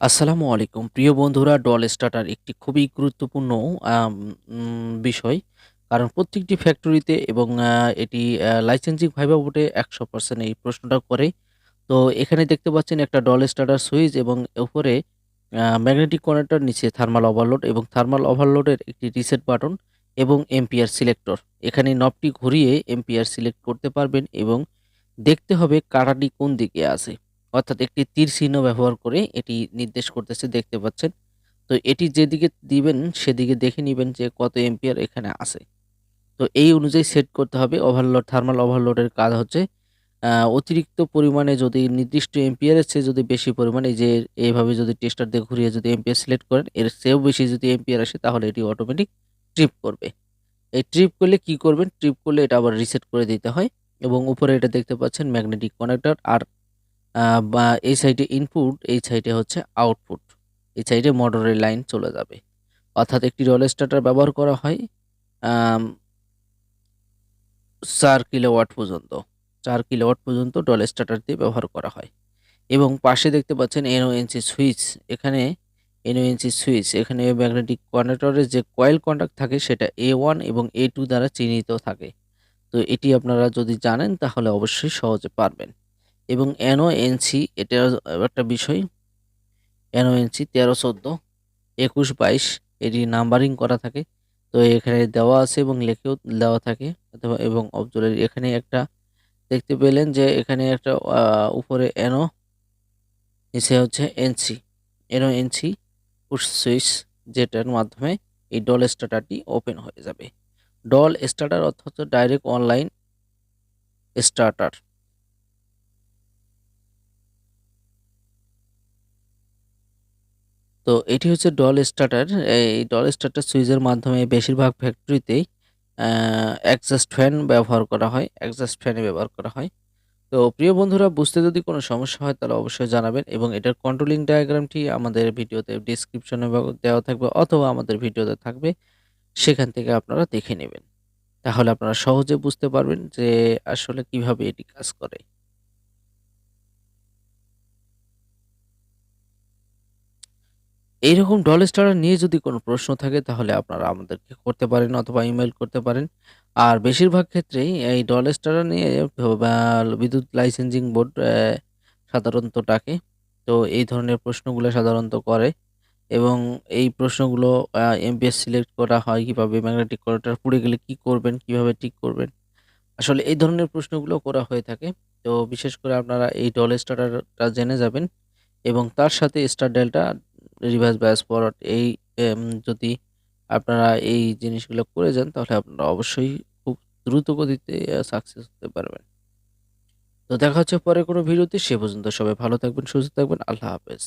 আসসালামু আলাইকুম। প্রিয় বন্ধুরা, ডল স্টার্টার একটি খুবই গুরুত্বপূর্ণ বিষয়। কারণ প্রত্যেকটি ফ্যাক্টরিতে এবং এটি লাইসেন্সিং ভাইবা বোর্ডে একশো পার্সেন্ট এই প্রশ্নটা করে। তো এখানে দেখতে পাচ্ছেন একটা ডল স্টার্টার সুইচ এবং উপরে ম্যাগনেটিক কানেক্টর নিচে থার্মাল ওভারলোড এবং থার্মাল ওভারলোডের একটি রিসেট বাটন এবং এম্পিয়ার সিলেক্টর। এখানে নবটি ঘুরিয়ে এম্পিয়ার সিলেক্ট করতে পারবেন এবং দেখতে হবে কাটাটি কোন দিকে আছে। অর্থাৎ একটি তীর চিহ্ন ব্যবহার করে এটি নির্দেশ করতেছে, দেখতে পাচ্ছেন। তো এটি যেদিকে দিবেন, সেদিকে দেখে নেবেন যে কত এম্পিয়ার এখানে আছে। তো এই অনুযায়ী সেট করতে হবে। ওভারলোড থার্মাল ওভারলোডের কাজ হচ্ছে অতিরিক্ত পরিমাণে যদি নির্দিষ্ট এম্পিয়ারের চেয়ে যদি বেশি পরিমাণে যে এইভাবে যদি টেস্টার দিয়ে ঘুরিয়ে যদি এম্পিয়ার সিলেক্ট করেন, এর চেয়েও বেশি যদি এম্পিয়ার আসে, তাহলে এটি অটোমেটিক ট্রিপ করবে। এই ট্রিপ করলে কি করবেন? ট্রিপ করলে এটা আবার রিসেট করে দিতে হয় এবং উপরে এটা দেখতে পাচ্ছেন ম্যাগনেটিক কানেক্টর আর বা এই সাইডে ইনপুট এই সাইডে হচ্ছে আউটপুট এই সাইডে মোটরের লাইন চলে যাবে। অর্থাৎ একটি রোল স্টার্টার ব্যবহার করা হয় চার কিলোওয়াট পর্যন্ত। চার কিলোওয়াট পর্যন্ত ডল স্টার্টার দিয়ে ব্যবহার করা হয়। এবং পাশে দেখতে পাচ্ছেন এনওএনসি সুইচ এখানে এনওএনসি সুইচ এখানে ম্যাগনেটিক কানেক্টরের যে কয়েল কন্ডাক্ট থাকে, সেটা এ ওয়ান এবং এ টু দ্বারা চিহ্নিত থাকে। তো এটি আপনারা যদি জানেন, তাহলে অবশ্যই সহজে পারবেন। এবং এনওএনসি এটা একটা বিষয়। এনওএনসি তেরো চোদ্দ, একুশ বাইশ, এটি নাম্বারিং করা থাকে। তো এখানে দেওয়া আছে এবং লেখেও দেওয়া থাকে, অথবা এবং অবজলের এখানে একটা দেখতে পেলেন যে এখানে একটা উপরে এনো নিচে হচ্ছে এনসি। এনো এনসি, পুশ সুইচ, যেটার মাধ্যমে এই ডল স্টার্টারটি ওপেন হয়ে যাবে। ডল স্টার্টার অর্থ হচ্ছে ডাইরেক্ট অনলাইন স্টার্টার। তো এটি হচ্ছে ডল স্টার্টার। এই ডল স্টার্টার সুইচের মাধ্যমে বেশিরভাগ ফ্যাক্টরিতেই এক্সস্ট ফ্যান ব্যবহার করা হয় এক্সস্ট ফ্যানে ব্যবহার করা হয়। তো প্রিয় বন্ধুরা, বুঝতে যদি কোনো সমস্যা হয় তাহলে অবশ্যই জানাবেন এবং এটার কন্ট্রোলিং ডায়াগ্রামটি আমাদের ভিডিওতে ডিসক্রিপশনে দেওয়া থাকবে অথবা আমাদের ভিডিওতে থাকবে, সেখান থেকে আপনারা দেখে নেবেন। তাহলে আপনারা সহজে বুঝতে পারবেন যে আসলে কীভাবে এটি কাজ করে। এইরকম ডল স্টার নিয়ে যদি কোনো প্রশ্ন থাকে, তাহলে আপনারা আমাদেরকে করতে পারেন অথবা ইমেল করতে পারেন। আর বেশিরভাগ ক্ষেত্রেই এই ডল স্টার নিয়ে বিদ্যুৎ লাইসেন্সিং বোর্ড সাধারণত ডাকে। তো এই ধরনের প্রশ্নগুলো সাধারণত করে এবং এই প্রশ্নগুলো এমপিএস সিলেক্ট করা হয় কীভাবে ম্যাগনেটিক কন্ডাক্টর পুড়ে গেলে কি করবেন, কীভাবে ঠিক করবেন। আসলে এই ধরনের প্রশ্নগুলো করা হয়ে থাকে। তো বিশেষ করে আপনারা এই ডল স্টারটা জেনে যাবেন এবং তার সাথে star delta reverse bias forward এই যদি আপনারা এই জিনিসগুলো করে যান, তাহলে আপনারা অবশ্যই খুব দ্রুত গতিতে সাকসেস হতে পারবেন। তো দেখা হচ্ছে পরে কোনো ভিডিওতে, সে পর্যন্ত সবাই ভালো থাকবেন, সুস্থ থাকবেন, আল্লাহ হাফেজ।